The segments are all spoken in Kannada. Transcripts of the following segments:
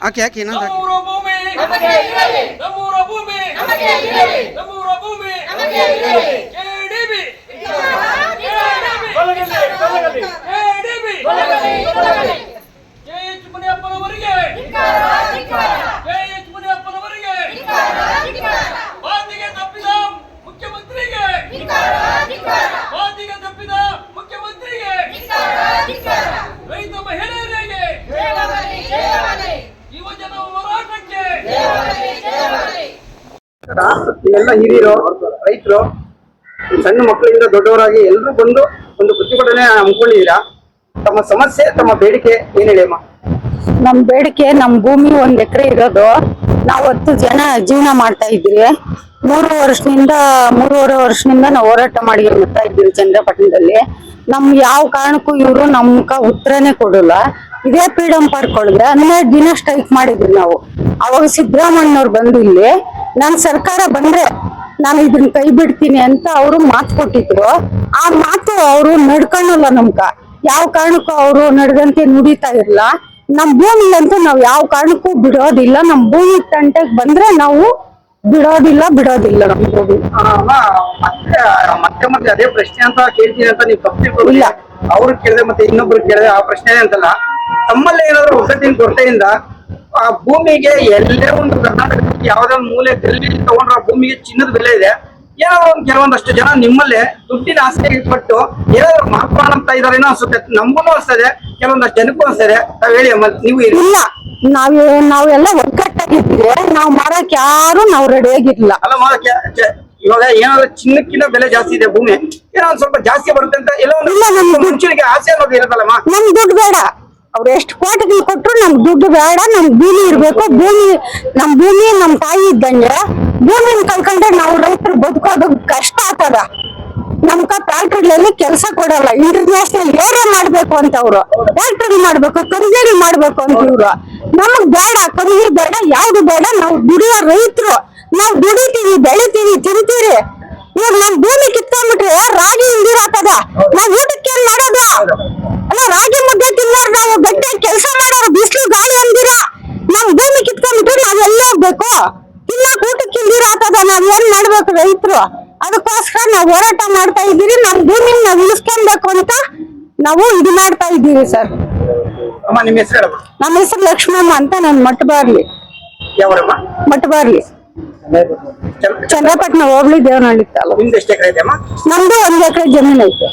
ಆಕೆ ಯಾಕೆ ಏನಂತ ಭೂಮಿ. ಎಲ್ಲ ಹಿರಿಯರು, ರೈತರು, ಸಣ್ಣ ಮಕ್ಕಳಿಂದ ದೊಡ್ಡವರಾಗಿ ಎಲ್ಲರೂ ಬಂದು ಒಂದು ಪ್ರತಿಭಟನೆ ಹಮ್ಮಿಕೊಂಡಿದ್ದೀರಾ? ತಮ್ಮ ಸಮಸ್ಯೆ, ತಮ್ಮ ಬೇಡಿಕೆ ಏನ್ ಹೇಳಿಯಮ್ಮ ನಮ್ ಬೇಡಿಕೆ, ನಮ್ ಭೂಮಿ ಒಂದ್ ಎಕರೆ ಇರೋದು. ನಾವ್ ಹತ್ತು ಜನ ಜೀವನ ಮಾಡ್ತಾ ಇದ್ವಿ ಮೂರು ವರ್ಷದಿಂದ, ಮೂರುವರೆ ವರ್ಷದಿಂದ ನಾವು ಹೋರಾಟ ಮಾಡಿ ಬರ್ತಾ ಇದ್ದೀವಿ ಚಂದ್ರಪಟ್ಟಣದಲ್ಲಿ. ನಮ್ ಯಾವ ಕಾರಣಕ್ಕೂ ಇವರು ನಮ್ಕ ಉತ್ತರನೇ ಕೊಡಲ್ಲ. ಇದೇ ಫ್ರೀಡಂ ಪಾರ್ಕ್ ದಿನ ಸ್ಟ್ರೈಕ್ ಮಾಡಿದ್ವಿ ನಾವು. ಅವಾಗ ಸಿದ್ದರಾಮಣ್ಣವ್ರು ಬಂದು ಇಲ್ಲಿ ನಾನ್ ಸರ್ಕಾರ ಬಂದ್ರೆ ನಾನು ಇದನ್ನ ಕೈ ಬಿಡ್ತೀನಿ ಅಂತ ಅವರು ಮಾತು ಕೊಟ್ಟಿದ್ರು. ಆ ಮಾತು ಅವರು ನಡ್ಕೊಳ್ಳಲ್ಲ ನಮ್ಗ. ಯಾವ ಕಾರಣಕ್ಕೂ ಅವರು ನಡ್ದಂತೆ ನುಡಿತಾ ಇರಲ್ಲ. ನಮ್ ಅಂತ ನಾವ್ ಯಾವ ಕಾರಣಕ್ಕೂ ಬಿಡೋದಿಲ್ಲ. ನಮ್ ಭೂಮಿ ತಂಟೆಗ್ ಬಂದ್ರೆ ನಾವು ಬಿಡೋದಿಲ್ಲ ಬಿಡೋದಿಲ್ಲ ನಮ್ ಭೂಮಿ. ಮತ್ತೆ ಮತ್ತೆ ಅದೇ ಪ್ರಶ್ನೆ ಅಂತ ಕೇಳ್ತೀನಿ ಅಂತ ನೀವು ತಪ್ಪು ಇಲ್ಲ. ಅವ್ರು ಕೇಳಿದೆ ಮತ್ತೆ ಇನ್ನೊಬ್ರು ಕೇಳಿದೆ ಆ ಪ್ರಶ್ನೆ ಅಂತಲ್ಲ. ತಮ್ಮಲ್ಲೇ ಏನಾದ್ರು ಒಗ್ಗಟ್ಟಿನ ಕೊರತೆಯಿಂದ ಆ ಭೂಮಿಗೆ ಎಲ್ಲೇ ಒಂದು ಕರ್ನಾಟಕದಲ್ಲಿ ಯಾವುದೇ ಒಂದು ಮೂಲೆ ಗಲ್ಲಿ ತಗೊಂಡ್ರೆ ಆ ಭೂಮಿಗೆ ಚಿನ್ನದ ಬೆಲೆ ಇದೆ. ಏನೋ ಒಂದು ಕೆಲವೊಂದಷ್ಟು ಜನ ನಿಮ್ಮಲ್ಲೇ ದುಡ್ಡಿನ ಆಸೆ ಇಟ್ಬಿಟ್ಟು ಏನಾದ್ರು ಮಾಡ್ಕೊಳ್ಳೋಂತ ಇದಾರೇನೋ ಅನ್ಸುತ್ತೆ. ನಮಗೂ ಅನ್ಸ್ತದೆ ಕೆಲವೊಂದಷ್ಟು ಜನಕ್ಕೂ ಅನ್ಸ್ತದೆ ತಾವ್ ಹೇಳಿ ಅಮ್ಮ ನೀವು. ಇಲ್ಲ ನಾವ್ ನಾವೆಲ್ಲ ಒಗ್ಗಟ್ಟಾಗಿದ್ದೀವಿ. ನಾವ್ ಮಾಡಕ್ ಯಾರು ನಾವ್ ರೆಡಿ ಆಗಿರ್ಲಿಲ್ಲ. ಅಲ್ಲ ಮಾಡಕ್ಕೆ ಇವಾಗ ಏನಾದ್ರು ಚಿನ್ನಕ್ಕಿಂತ ಬೆಲೆ ಜಾಸ್ತಿ ಇದೆ ಭೂಮಿ. ಏನೋ ಒಂದ್ ಸ್ವಲ್ಪ ಜಾಸ್ತಿ ಬರುತ್ತೆ ಅಂತ ಎಲ್ಲ ನಮ್ಗೆ- ಆಸೆ ಅನ್ನೋದು ಇರುತ್ತಲ್ಲಮ್ಮ ನಮ್ ದುಡ್ಡು ಬೇಡ. ಅವ್ರು ಎಷ್ಟು ಕೋಟಿಗಳು ಕೊಟ್ಟರು ನಮ್ ದುಡ್ಡು ಬೇಡ, ನಮ್ ಭೂಮಿ ಇರ್ಬೇಕು, ಭೂಮಿ, ನಮ್ ಭೂಮಿ, ನಮ್ ತಾಯಿ ಇದ್ದಂಗೆ ಭೂಮಿನ ಕಳ್ಕೊಂಡ್ರೆ ನಾವು ರೈತರು ಬದುಕೋದು ಕಷ್ಟ ಆಗ್ತದ. ನಮ್ಕ ಫ್ಯಾಕ್ಟ್ರಿಗಳಲ್ಲಿ ಕೆಲಸ ಕೊಡಲ್ಲ ಇಂಟರ್ನ್ಯಾಷನಲ್ ಏರಿಯಾ ಮಾಡ್ಬೇಕು ಅಂತ ಅವ್ರು. ಫ್ಯಾಕ್ಟ್ರಿ ಮಾಡ್ಬೇಕು ಕಂಪನಿ ಮಾಡ್ಬೇಕು ಅಂತ ಇವ್ರು. ನಮಗ್ ಬೇಡ ಕಂಪನಿ ಬೇಡ, ಯಾವ್ದು ಬೇಡ, ನಾವು ದುಡಿಯೋ ರೈತರು. ನಾವು ದುಡಿತೀವಿ, ಬೆಳಿತೀವಿ, ತಿಂತೀರಿ. ಇವಾಗ ನಮ್ ಭೂಮಿ ಕಿತ್ಕೊಂಡ್ಬಿಟ್ರೆ ರಾಗಿ ಇಂದಿರಾತದ ನಾವ್ ಊಟಕ್ಕೆ ಏನ್ ಮಾಡೋದು ಅಲ್ಲ ರಾಗಿ ಮುದ್ದೆ ತಿನ್ನೋರು ನಾವು ಗಟ್ಟೆ ಕೆಲಸ ಮಾಡೋರು ಬಿಸಿಲು ಗಾಳಿ ಅಂದಿರ ನಮ್ ಭೂಮಿ ಕಿತ್ಕೊಂಡ್ಬಿಟ್ರೆ ನಾವೆಲ್ಲ ಎಲ್ಲ ಹೋಗ್ಬೇಕು? ಇಲ್ಲ ಊಟಕ್ಕೆ ಇಲ್ದಿರತ್ತದ ನಾವ್ ಏನ್ ಮಾಡ್ಬೇಕು ರೈತರು? ಅದಕ್ಕೋಸ್ಕರ ನಾವ್ ಹೋರಾಟ ಮಾಡ್ತಾ ಇದ್ದೀವಿ ನಮ್ ಭೂಮಿನ ನಾವು ಉಳಿಸ್ಕೊಬೇಕು ಅಂತ ನಾವು ಇದು ಮಾಡ್ತಾ ಇದ್ದೀವಿ ಸರ್. ನಿಮ್ಮ ಹೆಸರು ನಮ್ಮ ಹೆಸರು ಲಕ್ಷ್ಮಮ್ಮ ಅಂತ ನನ್ ಮಟ್ಟ ಬಾರ್ಲಿ ಚಂದ್ರಪಟ್ಟಣ ಹೋಗ್ಲಿ ದೇವನಹಳ್ಳಿ ತಾಲೂಕು. ನಮ್ದು ಒಂದ್ ಎಕರೆ ಜಮೀನ್ ಐತೆ.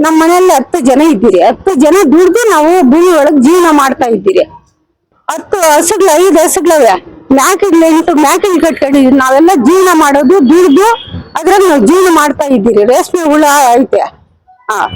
ನಮ್ಮ ಮನೆಯಲ್ಲಿ ಹತ್ತು ಜನ ಇದ್ದೀರಿ. ಹತ್ತು ಜನ ದುಡ್ದು ನಾವು ಭೂಮಿ ಒಳಗ್ ಜೀವನ ಮಾಡ್ತಾ ಇದ್ದೀರಿ. ಹತ್ತು ಹಸುಗಳು, ಐದು ಹಸುಗಳವೆ. ಮ್ಯಾಕಿಡ್ಲು ಎಂಟು ಮ್ಯಾಕಿಡ್ ಕಟ್ಕೊಂಡು ನಾವೆಲ್ಲ ಜೀವನ ಮಾಡೋದು, ದುಡ್ದು ಅದ್ರಾಗ ನಾವು ಜೀವನ ಮಾಡ್ತಾ ಇದ್ದೀರಿ. ರೇಷ್ಮೆ ಹುಳ ಐತೆ. ಹಾ.